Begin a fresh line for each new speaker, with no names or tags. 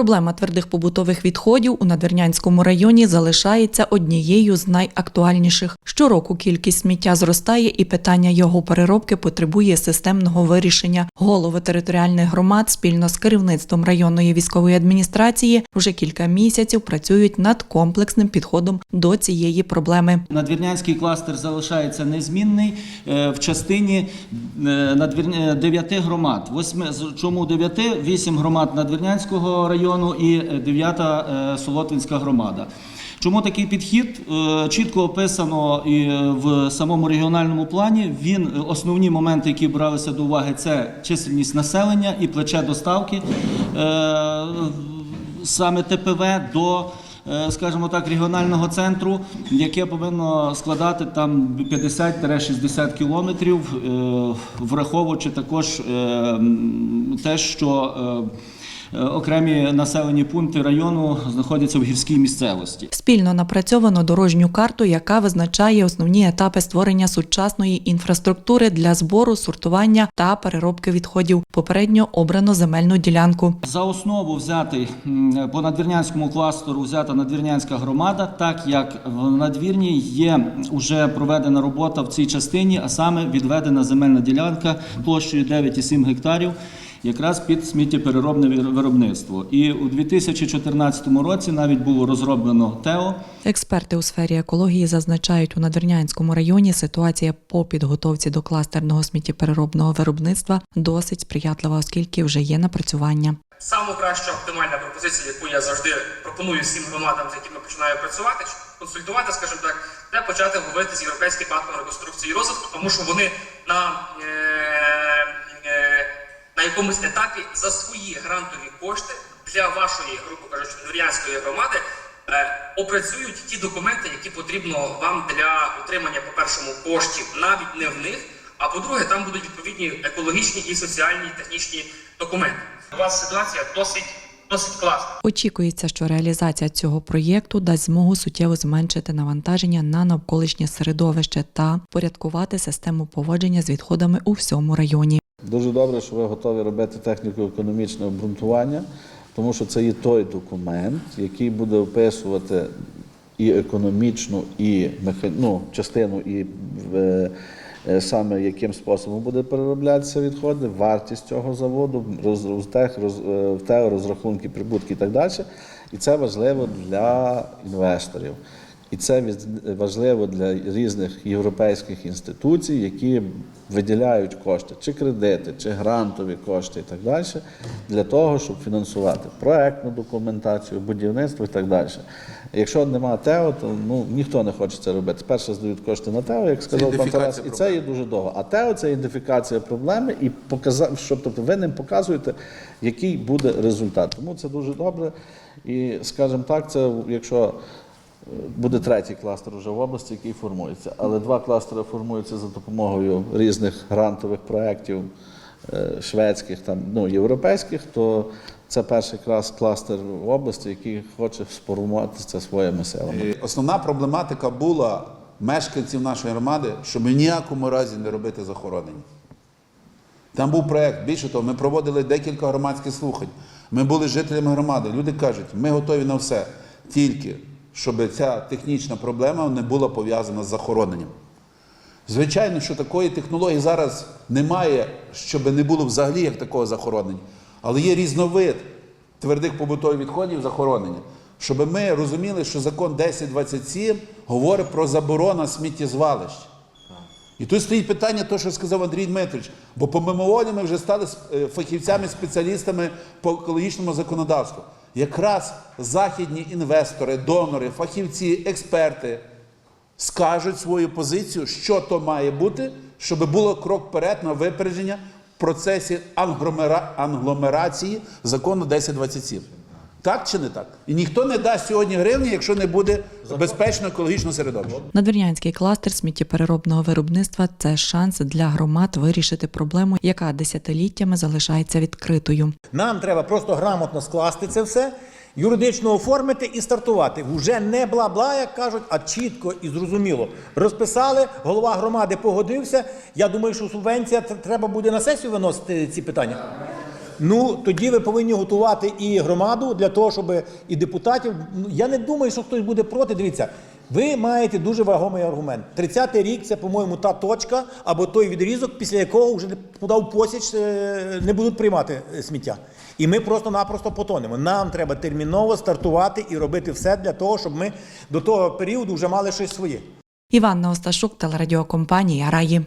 Проблема твердих побутових відходів у Надвірнянському районі залишається однією з найактуальніших. Щороку кількість сміття зростає, і питання його переробки потребує системного вирішення. Голови територіальних громад спільно з керівництвом районної військової адміністрації вже кілька місяців працюють над комплексним підходом до цієї проблеми.
Надвірнянський кластер залишається незмінний е, в частині е, е, дев'яти громад. Восьми, чому дев'яти? Вісім громад Надвірнянського району і е, дев'ята е, Солотвинська громада. Чому такий підхід? Е, Чітко описано і е, в самому регіональному плані. Він е, основні моменти, які бралися до уваги, це чисельність населення і плече доставки. Е, саме ТПВ до, е, скажімо так, регіонального центру, яке повинно складати там 50-60 кілометрів, е, враховуючи також е, те, що е, е, окремі населені пункти району знаходяться в гірській місцевості.
Спільно напрацьовано дорожню карту, яка визначає основні етапи створення сучасної інфраструктури для збору, сортування та переробки відходів. Попередньо обрано земельну ділянку.
За основу взятий м, по надвірнянському кластеру взята надвірнянська громада, так як в надвірні є вже проведена робота в цій частині, а саме відведена земельна ділянка площею 9,7 гектарів. Якраз під сміттєпереробне виробництво. І у 2014 році навіть було розроблено ТЕО,
Експерти у сфері екології зазначають, у Надвірнянському районі ситуація по підготовці до кластерного сміттєпереробного виробництва досить сприятлива, оскільки вже є напрацювання.
Саму краща оптимальна пропозиція, яку я завжди пропоную всім громадам, з якими починаю працювати, консультувати, скажімо так, це почати говорити з Європейським банком реконструкції і розвитку, тому що вони на, е, на якомусь етапі за свої грантові кошти для вашої, грубо кажучи, Нур'янської громади е, опрацюють ті документи, які потрібно вам для отримання, по-першому, коштів навіть не в них. А по-друге, там будуть відповідні екологічні і соціальні і технічні документи. У вас ситуація досить досить класна.
Очікується, що реалізація цього проєкту дасть змогу суттєво зменшити навантаження на навколишнє середовище та порядкувати систему поводження з відходами у всьому районі.
Дуже добре, що ви готові робити техніко-економічне обґрунтування, тому що це є той документ, який буде описувати і економічну, і меха... ну, частину, і е, е, саме яким способом буде перероблятися відходи, вартість цього заводу, роз, роз, роз, е, розрахунки, прибутки і так далі. І це важливо для інвесторів. І це важливо для різних європейських інституцій, які виділяють кошти, чи кредити, чи грантові кошти і так далі, для того, щоб фінансувати проектну документацію, будівництво і так далі. Якщо немає ТЕО, то ну, ніхто не хоче це робити. Перше здають кошти на ТЕО, як сказав пан Тарас, і це є дуже довго. А ТЕО це ідентифікація проблеми, і показа... що, тобто ви ним показуєте, який буде результат. Тому це дуже добре. І, скажімо так, це якщо Буде третій кластер вже в області, який формується. Але два кластери формуються за допомогою різних грантових проєктів е, шведських, там, ну, європейських, то це перший клас кластер в області, який хоче сформувати це своїми силами.
Основна проблематика була мешканців нашої громади, щоб в ніякому разі не робити захоронення. Там був проєкт. Більше того, ми проводили декілька громадських слухань. Ми були жителями громади. Люди кажуть, ми готові на все, тільки щоб ця технічна проблема не була пов'язана з захороненням. Звичайно, що такої технології зараз немає, щоб не було взагалі як такого захоронення. Але є різновид твердих побутових відходів захоронення. Щоб ми розуміли, що закон 1027 говорить про заборону сміттєзвалищ. І тут стоїть питання, то, що сказав Андрій Дмитрович, бо по мимоволі ми вже стали е, фахівцями, спеціалістами по екологічному законодавству. Якраз західні інвестори, донори, фахівці, експерти скажуть свою позицію, що то має бути, щоб було крок вперед на випередження в процесі англомера- англомерації закону 1027. Так чи не так? І ніхто не дасть сьогодні гривні, якщо не буде безпечно екологічного середовища.
Надвірнянський кластер сміттєпереробного виробництва це шанс для громад вирішити проблему, яка десятиліттями залишається відкритою.
Нам треба просто грамотно скласти це все, юридично оформити і стартувати. Вже не бла-бла, як кажуть, а чітко і зрозуміло. Розписали, голова громади погодився. Я думаю, що субвенція треба буде на сесію виносити ці питання. Ну тоді ви повинні готувати і громаду для того, щоб і депутатів. Ну я не думаю, що хтось буде проти. Дивіться, ви маєте дуже вагомий аргумент. 30-й рік це, по-моєму, та точка або той відрізок, після якого вже подав посіч е, не будуть приймати е, сміття. І ми просто-напросто потонемо. Нам треба терміново стартувати і робити все для того, щоб ми до того періоду вже мали щось своє.
Іванна Осташук, телерадіокомпанія Раї.